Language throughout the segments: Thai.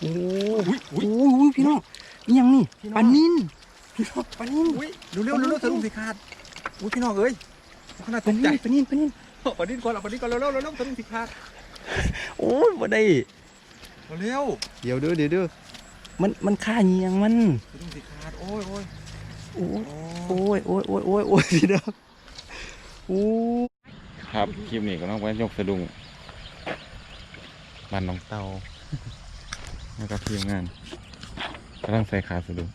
โอ้อุ้ยโหอุ้ยอุ้ยพี่น้องนี่ยังนี่พี่น้องปลานินพี่น้องปลานินอุ้ยเร็วเร็วเร็วเร็วสะดุ้งสิขาดอุ้ยพี่น้องเอ้ยขนาดปตลากนิใจนปลานินปลานินเอาปลาดิ้นก่อนเอาปลาดิ้นก่อนเร็วเร็วเร็วเร็วสะดุ้งสิขาดโอ้ยบ่ได้เร็วเดี๋ยวเด้อเดี๋ยวเด้อมันมันฆ่าเงียงมันสะดุ้งสิขาดโอ้ยโอ้ยโอ้ยโอ้ยโอ้ยโอ้ยโอ้ยโอ้ยโอ้ยพี่น้องโอ้ยครับคลิปนี้ก็ต้องไปยกสะดุ้งบ้านน้องเตา แล้วก็ทีมงานกำลังใส่ขาสะดุ้ง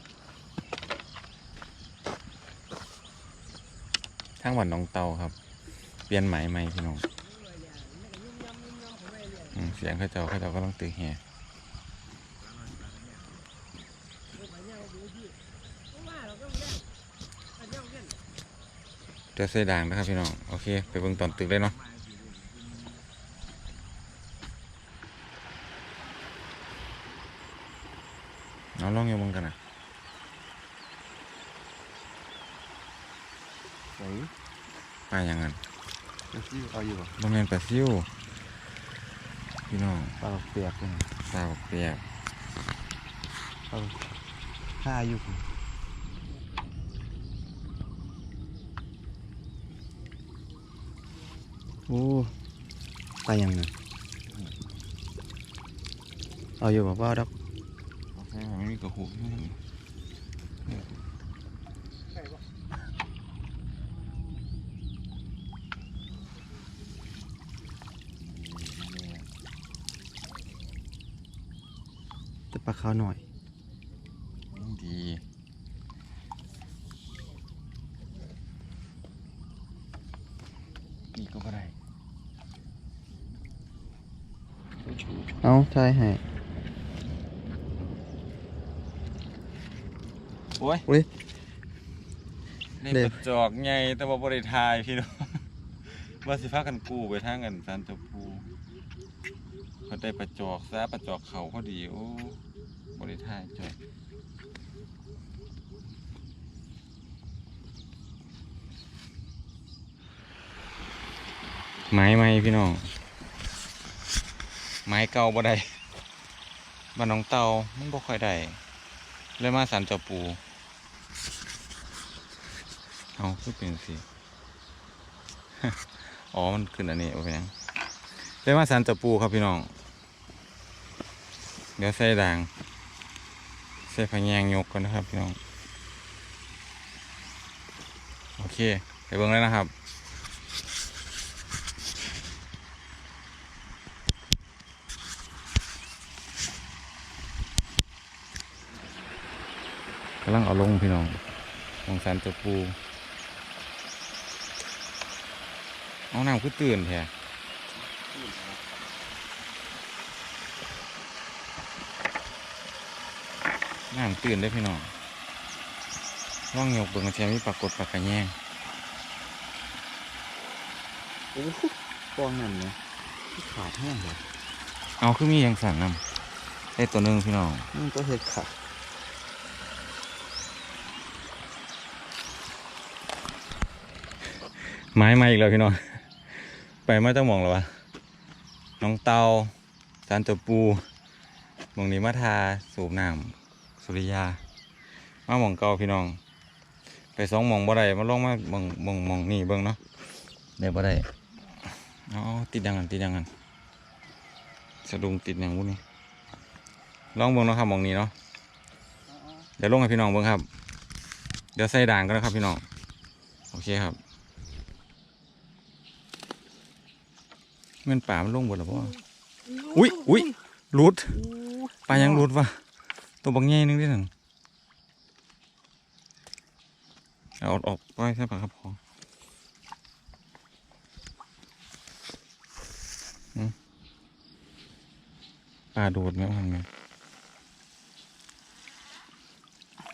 ทางบ้านน้องเตาครับ เปลี่ยนไหมใหม่พี่น้องเสียงเข้าเจ้าเข้าเจ้าก็ต้องตื่นแห่เดี๋ยวใส่ด่างนะครับพี่น้อง โอเค ไปเบิ่งตอนตึกเลยเนาะ เอาลองอยู่ มึงกันนะโอ้ยปลาอย่างนั้นเดี๋ยวสิเอาอยู่บ่บะเมนปลาซิวพี่น้องปลาเปียกเลยปลาเปียกเอาฆ่าอยู่โอ้ปลายังไงเอาอยู่บ่บ่ดอก โอเคไม่มีกระหูนี่แต่ปลาขาวหน่อยยิ่งดีนี่ก็บ่ได้เอาทายให้ โอ้ยอุ้ยได้เด็ปบระจอกไงแต่ว่าบริทายพี่น้องว่าสิพากันกู้ไปทางกันสันตะภูเขาได้ประจอกซะประจอกเขาพอดีโอ้บริทายจอยไม้ไหมพี่น้องไม้เก่าบ่ได้บ้านน้องเตามันบ่ค่อยได้เลยมาสันเจ้าปู เอาคือเป็นสิอ๋อ มันขึ้นอันนี้โอเคเลยมาสันเจ้าปูครับพี่น้อง เดี๋ยวใส่ด่างใส่พะแยงยกกันนะครับพี่น้อง โอเค ไปเบิ่งเลยนะครับกำลังเอาลงพี่น้องลงสันเจ้าปู เอาน้ำคือตื่นแท้น้ำตื่นได้อพี่น้องว่างหยกเบิ่งกระเทียมมีปรากฏปากกระแยงโอ้ปองนั่นเนี่ยขาดแห้งเลยเอาคือมีหยังสั่นนำได้ตัวหนึงพี่น้องมันก็เห็ดขาดไม้มาอีกแล้วพี่น้อง ไปไม่ต้องมองหรอวะน้องเตาจานตัวปูมองนี้มาทาสูบน้ำสุริยา มามองเก่าพี่น้อง ไปสองมองบ่ได้มาลองมามองมองมองนี่เบิ่งเนาะได้บ่ได้เอาเอติดยังกันติดยังกันสะดุ้งติดอยังวุ้นี่ลองเบิ่งเนาะครับมองนี้เนาะเดี๋ยวลงให้พี่น้องเบิ่งครับ เดี๋ยวใส่ด่างกันนะครับพี่น้อง โอเคครับ มันป่ามันลงบนหรอพ่ออุ้ยอุ้ยรุดปลายังรุดวะตัวบางแง่นึงดิหนึ่งเอาออกไปใช่ปะครับพออืมปลาโดดไหมว่าทำไง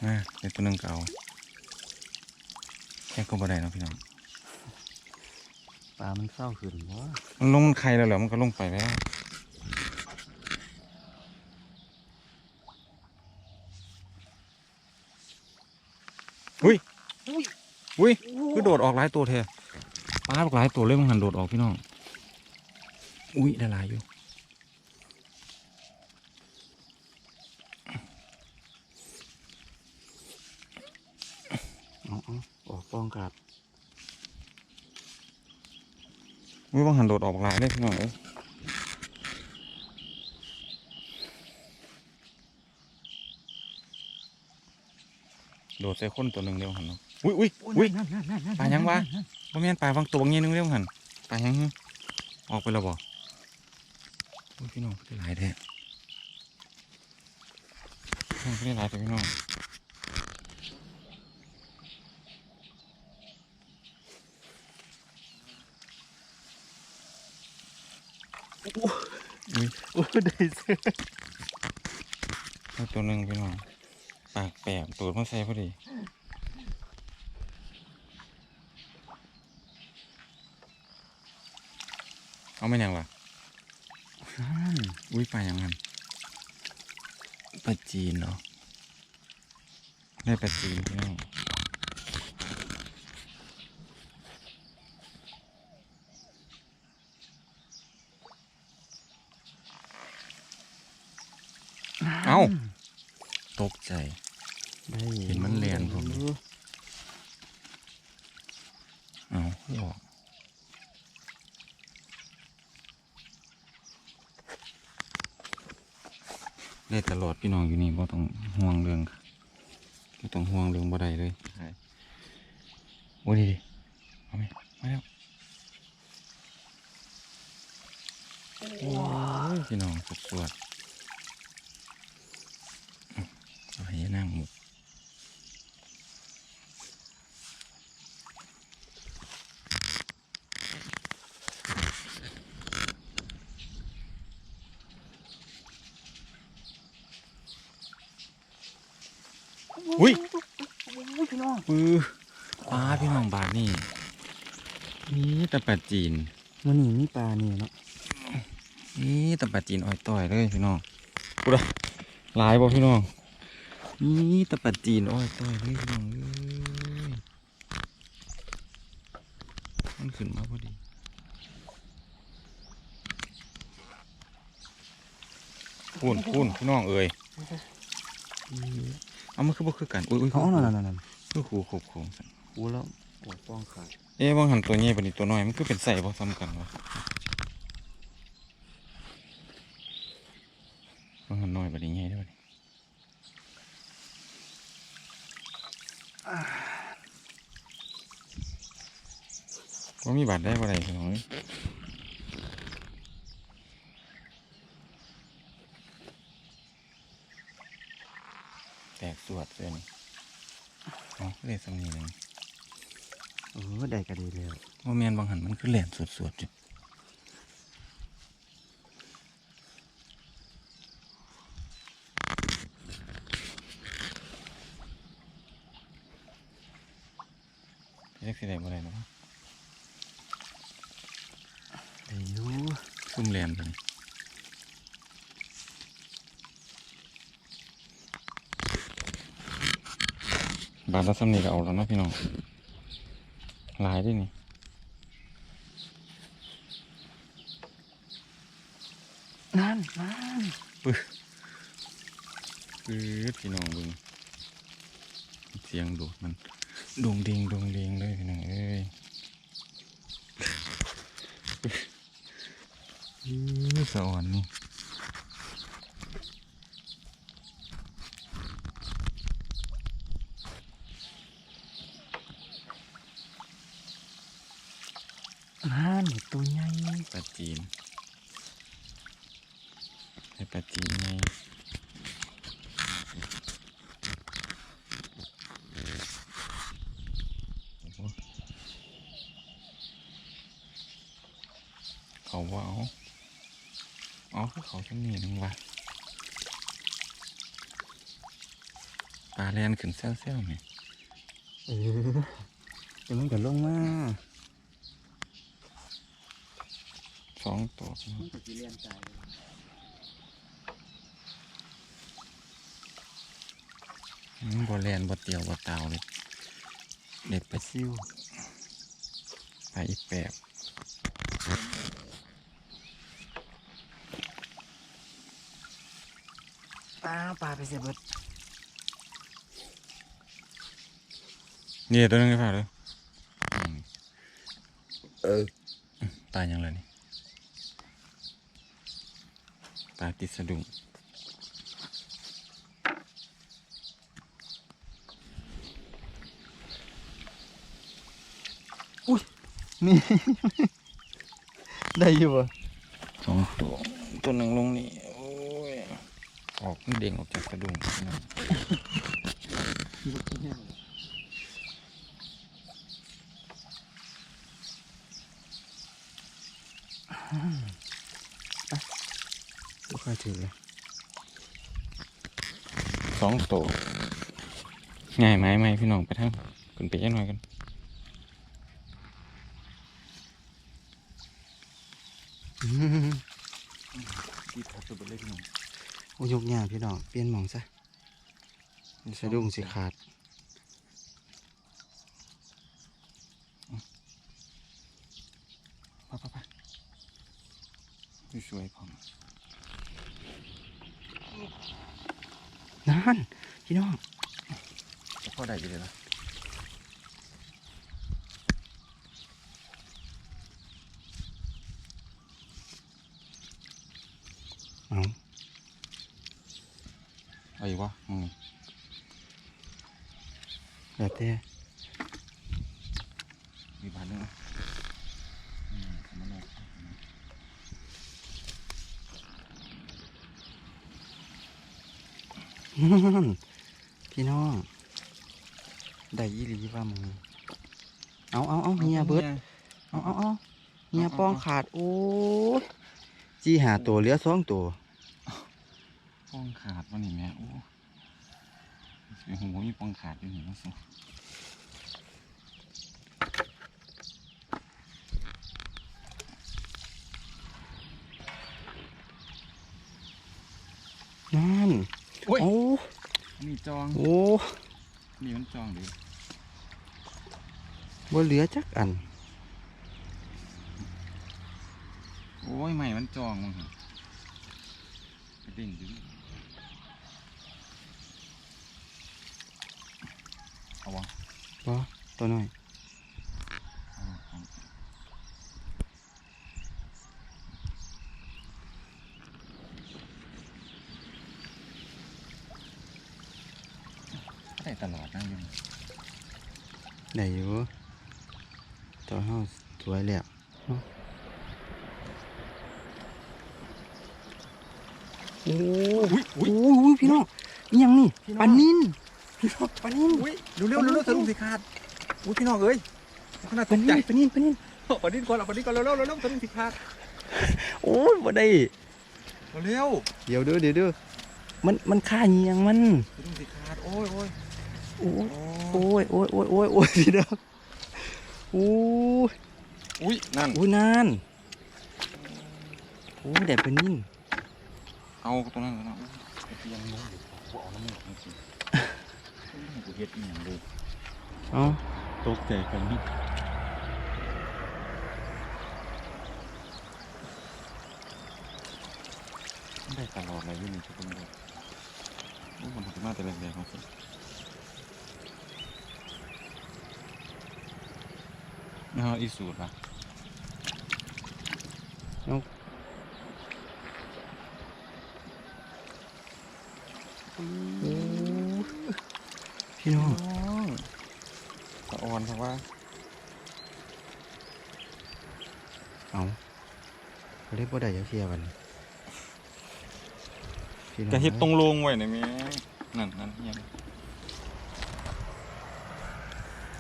น่าเดี๋ยวตัวนึงก็เอาแค่ก็บ่ได้นะพี่น้อง ปลามันเศร้าขึ้นวะมันลงมันไข่แล้วเหรอมันก็ลงไปแล้วอุ้ยอุ้ยคือโดดออกหลายตัวแทปลาหลายตัวเลยมันหันโดดออกพี่น้องอุ้ยได้ลายอยู่ออกป้องกับ ดวิบังหันโดดออกหลายได้พี่น้องเอ้ยโดดใส่คนตัวหนึ่งเร็วหันเนาะอุ้ยอุ้ยอุ้ยนั่นนั่นนั่นนั่นปลายังวะบ่แม่นปลาบางตัวบางเงี้ยนึงเร็วหันปลายังหึออกไปแล้วบ่อุ้ยพี่น้องพี่หลายแท้พี่น้องพี่หลายแต่พี่น้อง โอ้ได้เสื้อเอาตัวหนึ่งพี่น้องปากแปบตัวมันใส่พอดีเอาไม่ยังวะนั่นอุ้ยปลาอย่างนั้นปลาจีนเนาะได้ปลาจีนพี่น้อง เอ้า ตกใจได้เห็นมันเรียนผมเอาไม่ออกได้ตลอดพี่น้องอยู่นี่บ่ต้องห่วงเรื่องบ่ต้องห่วงเรื่องบ่ได้เลยใช่โอ้ดีดิเอาไหมมาแล้วโอ้ยพี่น้องสุดสวดเอาให้นั่งหมุก อุ้ยพี่น้องปือปลาพี่น้องบาทนี่นี่แต่ปลาจีนมันนี่มีปลาเนี่ยเนาะนี่แต่ปลาจีนอ้อยต่อยเลยพี่น้องกูดะหลายบ่พี่น้องนี่แต่ปลาจีนอ้อยต่อยเลยพี่น้องเอ้ยมันขึ้นมาพอดีพูนพูนพี่น้องเอ้ย เอามันคือบ่คือกันอุ้ยอุ้ยอ๋อนั่นนั่นนั่นคือขู่ขบโคงสั่นกูแล้วโอ้ปองกัดเอ๊ะบางหันตัวใหญ่ปานนี้ตัวน้อยมันคือเป็นใส่บ่ซ้ำกันวะบางหันน้อยปานนี้ใหญ่เด้วยว่ามีบาดได้บ่ได้พี่น้องเอ้ยแตกสวดเลยนี่อ๋อเลยสำนีหนึงเออได้ก็ดีแล้วว่าแมนบางหันมันคือแหลมสวดๆอยู่เรียกสิได้บ่ได้เนาะได้อยู่ซุ่มแหลมตัวนี้ บาทละสำนีก็เอาแล้วเนาะพี่น้องหลายด้วยนี่นั่นนั่นปื๊ดพี่น้องเบึงเสียงโดดมันดงเดงดงเดงเลยพี่น้องเอ้ยอื้อสะอ่อนนี่นั่นตัวใหญ่ ปลาจีนไอ้ปลาจีนไงโอ้โหเขา ว่าเอาเอาคือเขาจะมีนึงวะปลาแลนขึ้นเซลเซลไหมเออเดี๋ยวมันก็ลงมาสองตัวพี่น้องมันก็สิเลียนใจอืมบ่แลนบ่เตียวบ่เตาวเลยเด็ดไปซิวไปอีกแปบ ปลาปลาไปเสียเบิดนี่ตัวนึงไอ้ผ่าเลยเออปลายังไงนี่ปลาติดสะดุ้งนี่ ได้อยู่บ่สองตัวตัวหนึ่งลงนี่โอ้ย ออกเด้งออกจากสะดุ้งพี่น้องบ่ค่อยถือเลยสองตัวง่ายไหมไหมพี่น้องไปทั้งขึ้นไปยังหน่อยกันอืมที่พักตัวเล็กน้องโอ้ยกยากพี่น้องเปลี่ยนหมองซะสะดุ้งสิขาดไปไปไปสวยๆพร้อมนั่นพี่น้องจะพอได้อยู่เลยนะ เอา เอาอีกวะมึงนี่แล้วแต่มีบาทหนึงนะอืมเอามาลงนั่นพี่น้อง ได้ยี่หลีว่ามึงเอาเอาเอาเฮียเบิดเอาเอาเอาเฮียปองขาด โอ้ยจีหาตัวเหลือสองตัว ป้องขาดวะนี่แม่โอ้โอ้โหมีป้องขาดอยู่นี่มาสินั่นโอ้ยโอ้นี่จองโอ้นี่มันจองดิบ่เหลือจักอัน โอ้ยใหม่มันจองมึงไปเด่นดิ เอาวะบ่ตัวน้อยเอาเอาได้ตลอดนะอยังได้อยู่ตัวเฮาสวยแล้วเนาะโอ้ยโอ้ยพี่น้องนี่ยังนี่ปลานิน พี่น้องปลานินอุ้ยเร็วเร็วเร็วเร็วสะดุ้งสิขาดอุ้ยพี่น้องเอ้ยขนาดปตลากนิใจนปลานินปลานินปนินก่อนเอาปนินก่อนเร็วเร็วเร็วเร็วสะดุ้งสิขาดโอ้ยบ่ได้เอาเร็วเดี๋ยวเด้อเดี๋ยวเด้อมันมันฆ่าเงียงมันสะดุ้งสิขาดโอ้ยโอ้ยโอ้ยโอ้ยโอ้ยโอ้ยโอ้ยโอ้ยโอ้ยพี่น้องโอ้ยอุ้ยนั่นโอ้ยนานโอ้ยแดดปลานินเอาตรงนั้นแล้วนะไอ้ที่ยังงงอยู่กูเอาน้ำมันจริงๆ กูเฮ็ดอหย่างเลยเอ้าตกใจกันนี่ได้ตลอดเลยอยี่นี่ทุกคนเลยโอ้มันถึงมาแต่แรกๆของสินี่ฮะอีสูตรละโอ้ย พี่น้องสะออนเพราะว่า เอาเขาเรียกว่าได้ยักเทียบัดนพี่น้องจะเฮ็ดตรงลงไว้นะแม่นั่นนั่นเฮีย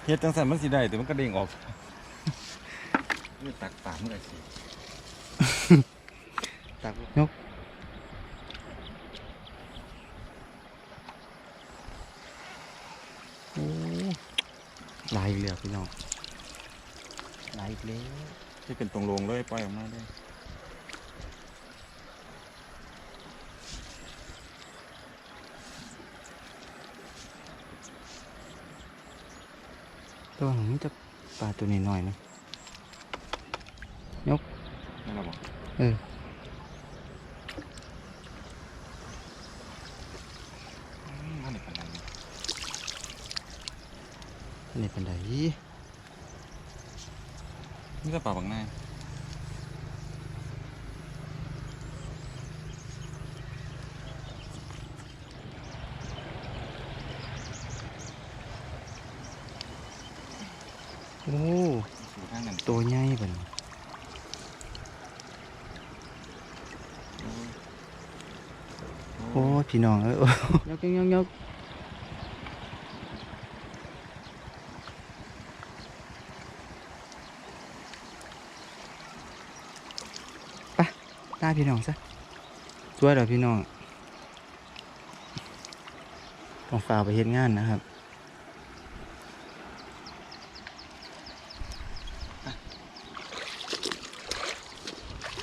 เฮ็ดจังสันมันสิได้แต่มันกระเด้งออกนี่ตักปากเมื่อไหร่สิตักยก ลายอีกแล้วพี่น้องลายอีกแล้วที่เป็นตรงลงเลยปล่อยออกมาเลยตัวของนี้จะปลาตัวนี้หน่อยๆนะนั่นเราบอกเออ นั่นเด็กกันเลย อันนี้เป็นไดนี่ก็ปลาบักหน้าโอ้สู่ทางกันตัวใหญ่เบิ่นโอ้ พี่น้องเอ้ยโอ้ยกยกยก ตาพี่น้องซะช่วยเราพี่น้องต้องฝากไปเฮ็ดงานนะครับ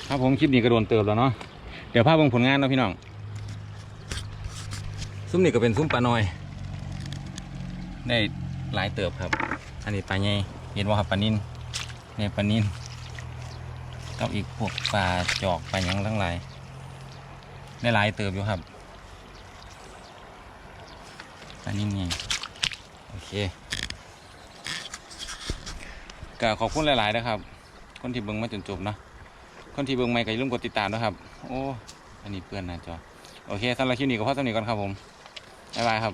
ครับผมคลิปนี้ก็โดนเติบแล้วเนาะเดี๋ยวภาพเบิ่งผลงานเนาะพี่น้อง ซุ้มนี่ก็เป็นซุ้มปลาหน้อย ได้หลายเติบครับ อันนี้ปลาใหญ่เห็นว่าครับปลานินนี่ปลานิ่น กับอีกพวกปลาจอกปลาหยังทั้งหลายได้หลายเติบอยู่ครับปลานินไงโอเคก็ขอบคุณหลายๆนะครับ คนที่เบิ่งมาจนจบนะคนที่เบิ่งไม่ก็อย่าลืมกดติดตามนะครับ โอ้อันนี้เปื้อนหน้าจอโอเคสำหรับคลิปนี้ก็พอสำหรับนี้ก่อนครับผมบ๊ายบายครับ